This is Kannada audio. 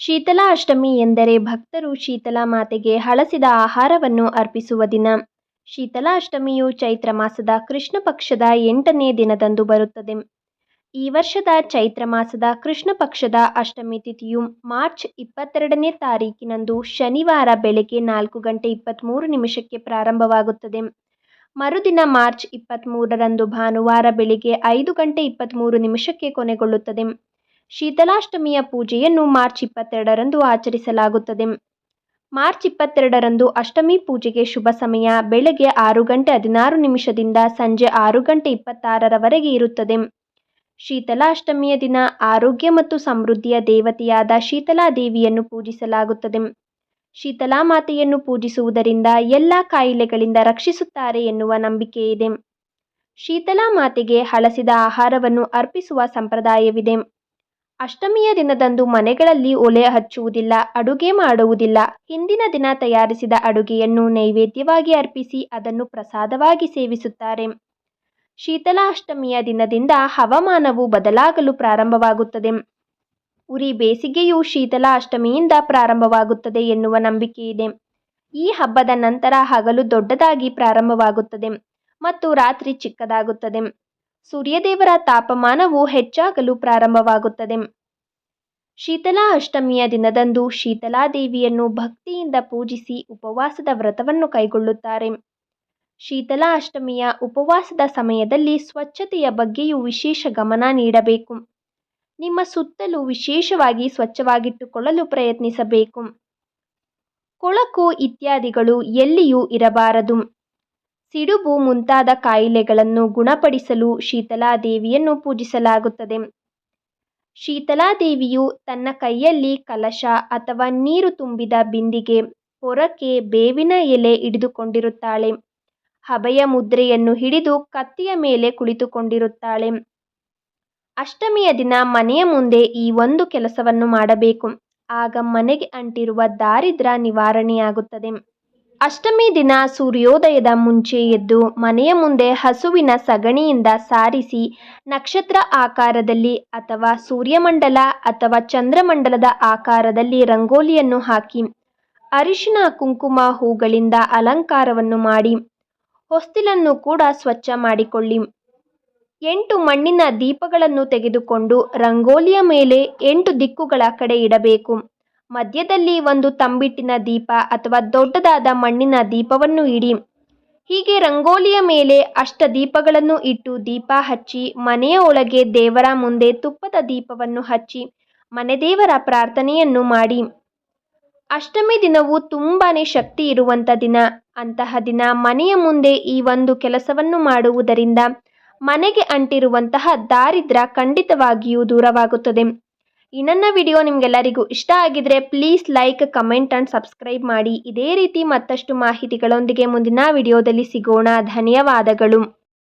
ಶೀತಲಾ ಅಷ್ಟಮಿ ಎಂದರೆ ಭಕ್ತರು ಶೀತಲಾ ಮಾತೆಗೆ ಹಳಸಿದ ಆಹಾರವನ್ನು ಅರ್ಪಿಸುವ ದಿನ. ಶೀತಲಾ ಅಷ್ಟಮಿಯು ಚೈತ್ರ ಮಾಸದ ಕೃಷ್ಣ ಪಕ್ಷದ ಎಂಟನೇ ದಿನದಂದು ಬರುತ್ತದೆ. ಈ ವರ್ಷದ ಚೈತ್ರ ಮಾಸದ ಕೃಷ್ಣ ಪಕ್ಷದ ಅಷ್ಟಮಿ ತಿಥಿಯು ಮಾರ್ಚ್ ಇಪ್ಪತ್ತೆರಡನೇ ತಾರೀಕಿನಂದು ಶನಿವಾರ ಬೆಳಗ್ಗೆ ನಾಲ್ಕು ಗಂಟೆ ಇಪ್ಪತ್ತ್ಮೂರು ನಿಮಿಷಕ್ಕೆ ಪ್ರಾರಂಭವಾಗುತ್ತದೆ. ಮರುದಿನ ಮಾರ್ಚ್ ಇಪ್ಪತ್ತ್ಮೂರರಂದು ಭಾನುವಾರ ಬೆಳಿಗ್ಗೆ ಐದು ಗಂಟೆ ಇಪ್ಪತ್ತ್ಮೂರು ನಿಮಿಷಕ್ಕೆ ಕೊನೆಗೊಳ್ಳುತ್ತದೆ. ಶೀತಲಾಷ್ಟಮಿಯ ಪೂಜೆಯನ್ನು ಮಾರ್ಚ್ ಇಪ್ಪತ್ತೆರಡರಂದು ಆಚರಿಸಲಾಗುತ್ತದೆ. ಮಾರ್ಚ್ ಇಪ್ಪತ್ತೆರಡರಂದು ಅಷ್ಟಮಿ ಪೂಜೆಗೆ ಶುಭ ಸಮಯ. ಬೆಳಗ್ಗೆ ಆರು ಗಂಟೆ ಹದಿನಾರು ನಿಮಿಷದಿಂದ ಸಂಜೆ ಆರು ಗಂಟೆ ಇಪ್ಪತ್ತಾರರವರೆಗೆ ಇರುತ್ತದೆ. ಶೀತಲಾಷ್ಟಮಿಯ ದಿನ ಆರೋಗ್ಯ ಮತ್ತು ಸಮೃದ್ಧಿಯ ದೇವತೆಯಾದ ಶೀತಲಾ ದೇವಿಯನ್ನು ಪೂಜಿಸಲಾಗುತ್ತದೆ. ಶೀತಲಾ ಮಾತೆಯನ್ನು ಪೂಜಿಸುವುದರಿಂದ ಎಲ್ಲ ಕಾಯಿಲೆಗಳಿಂದ ರಕ್ಷಿಸುತ್ತಾರೆ ಎನ್ನುವ ನಂಬಿಕೆ ಇದೆ. ಶೀತಲಾ ಮಾತೆಗೆ ಹಳಸಿದ ಆಹಾರವನ್ನು ಅರ್ಪಿಸುವ ಸಂಪ್ರದಾಯವಿದೆ. ಅಷ್ಟಮಿಯ ದಿನದಂದು ಮನೆಗಳಲ್ಲಿ ಒಲೆ ಹಚ್ಚುವುದಿಲ್ಲ, ಅಡುಗೆ ಮಾಡುವುದಿಲ್ಲ. ಹಿಂದಿನ ದಿನ ತಯಾರಿಸಿದ ಅಡುಗೆಯನ್ನು ನೈವೇದ್ಯವಾಗಿ ಅರ್ಪಿಸಿ ಅದನ್ನು ಪ್ರಸಾದವಾಗಿ ಸೇವಿಸುತ್ತಾರೆ. ಶೀತಲಾ ಅಷ್ಟಮಿಯ ದಿನದಿಂದ ಹವಾಮಾನವು ಬದಲಾಗಲು ಪ್ರಾರಂಭವಾಗುತ್ತದೆ. ಉರಿ ಬೇಸಿಗೆಯು ಶೀತಲ ಅಷ್ಟಮಿಯಿಂದ ಪ್ರಾರಂಭವಾಗುತ್ತದೆ ಎನ್ನುವ ನಂಬಿಕೆ ಇದೆ. ಈ ಹಬ್ಬದ ನಂತರ ಹಗಲು ದೊಡ್ಡದಾಗಿ ಪ್ರಾರಂಭವಾಗುತ್ತದೆ ಮತ್ತು ರಾತ್ರಿ ಚಿಕ್ಕದಾಗುತ್ತದೆ. ಸೂರ್ಯದೇವರ ತಾಪಮಾನವು ಹೆಚ್ಚಾಗಲು ಪ್ರಾರಂಭವಾಗುತ್ತದೆ. ಶೀತಲಾ ಅಷ್ಟಮಿಯ ದಿನದಂದು ಶೀತಲಾದೇವಿಯನ್ನು ಭಕ್ತಿಯಿಂದ ಪೂಜಿಸಿ ಉಪವಾಸದ ವ್ರತವನ್ನು ಕೈಗೊಳ್ಳುತ್ತಾರೆ. ಶೀತಲಾ ಅಷ್ಟಮಿಯ ಉಪವಾಸದ ಸಮಯದಲ್ಲಿ ಸ್ವಚ್ಛತೆಯ ಬಗ್ಗೆಯೂ ವಿಶೇಷ ಗಮನ ನೀಡಬೇಕು. ನಿಮ್ಮ ಸುತ್ತಲೂ ವಿಶೇಷವಾಗಿ ಸ್ವಚ್ಛವಾಗಿಟ್ಟುಕೊಳ್ಳಲು ಪ್ರಯತ್ನಿಸಬೇಕು. ಕೊಳಕು ಇತ್ಯಾದಿಗಳು ಎಲ್ಲಿಯೂ ಇರಬಾರದು. ಸಿಡುಬು ಮುಂತಾದ ಕಾಯಿಲೆಗಳನ್ನು ಗುಣಪಡಿಸಲು ಶೀತಲಾದೇವಿಯನ್ನು ಪೂಜಿಸಲಾಗುತ್ತದೆ. ಶೀತಲಾದೇವಿಯು ತನ್ನ ಕೈಯಲ್ಲಿ ಕಲಶ ಅಥವಾ ನೀರು ತುಂಬಿದ ಬಿಂದಿಗೆ ಹೊರಕ್ಕೆ ಬೇವಿನ ಎಲೆ ಹಿಡಿದುಕೊಂಡಿರುತ್ತಾಳೆ. ಹಬೆಯ ಮುದ್ರೆಯನ್ನು ಹಿಡಿದು ಕತ್ತಿಯ ಮೇಲೆ ಕುಳಿತುಕೊಂಡಿರುತ್ತಾಳೆ. ಅಷ್ಟಮಿಯ ದಿನ ಮನೆಯ ಮುಂದೆ ಈ ಒಂದು ಕೆಲಸವನ್ನು ಮಾಡಬೇಕು. ಆಗ ಮನೆಗೆ ಅಂಟಿರುವ ದಾರಿದ್ರ ನಿವಾರಣೆಯಾಗುತ್ತದೆ. ಅಷ್ಟಮಿ ದಿನ ಸೂರ್ಯೋದಯದ ಮುಂಚೆ ಎದ್ದು ಮನೆಯ ಮುಂದೆ ಹಸುವಿನ ಸಗಣಿಯಿಂದ ಸಾರಿಸಿ ನಕ್ಷತ್ರ ಆಕಾರದಲ್ಲಿ ಅಥವಾ ಸೂರ್ಯಮಂಡಲ ಅಥವಾ ಚಂದ್ರಮಂಡಲದ ಆಕಾರದಲ್ಲಿ ರಂಗೋಲಿಯನ್ನು ಹಾಕಿ, ಅರಿಶಿನ, ಕುಂಕುಮ ಹೂಗಳಿಂದ ಅಲಂಕಾರವನ್ನು ಮಾಡಿ, ಹೊಸ್ತಿಲನ್ನು ಕೂಡ ಸ್ವಚ್ಛ ಮಾಡಿಕೊಳ್ಳಿ. ಎಂಟು ಮಣ್ಣಿನ ದೀಪಗಳನ್ನು ತೆಗೆದುಕೊಂಡು ರಂಗೋಲಿಯ ಮೇಲೆ ಎಂಟು ದಿಕ್ಕುಗಳ ಕಡೆ ಇಡಬೇಕು. ಮಧ್ಯದಲ್ಲಿ ಒಂದು ತಂಬಿಟ್ಟಿನ ದೀಪ ಅಥವಾ ದೊಡ್ಡದಾದ ಮಣ್ಣಿನ ದೀಪವನ್ನು ಇಡಿ. ಹೀಗೆ ರಂಗೋಲಿಯ ಮೇಲೆ ಅಷ್ಟ ದೀಪಗಳನ್ನು ಇಟ್ಟು ದೀಪ ಹಚ್ಚಿ ಮನೆಯ ಒಳಗೆ ದೇವರ ಮುಂದೆ ತುಪ್ಪದ ದೀಪವನ್ನು ಹಚ್ಚಿ ಮನೆದೇವರ ಪ್ರಾರ್ಥನೆಯನ್ನು ಮಾಡಿ. ಅಷ್ಟಮಿ ದಿನವು ತುಂಬಾನೇ ಶಕ್ತಿ ಇರುವಂಥ ದಿನ. ಅಂತಹ ದಿನ ಮನೆಯ ಮುಂದೆ ಈ ಒಂದು ಕೆಲಸವನ್ನು ಮಾಡುವುದರಿಂದ ಮನೆಗೆ ಅಂಟಿರುವಂತಹ ದಾರಿದ್ರ ಖಂಡಿತವಾಗಿಯೂ ದೂರವಾಗುತ್ತದೆ. ಈ ವಿಡಿಯೋ ನಿಮಗೆಲ್ಲರಿಗೂ ಇಷ್ಟ ಆಗಿದ್ರೆ please like comment and subscribe ಮಾಡಿ. ಇದೇ ರೀತಿ ಮತ್ತಷ್ಟು ಮಾಹಿತಿಗಳೊಂದಿಗೆ ಮುಂದಿನ ವಿಡಿಯೋದಲ್ಲಿ ಸಿಗೋಣ. ಧನ್ಯವಾದಗಳು.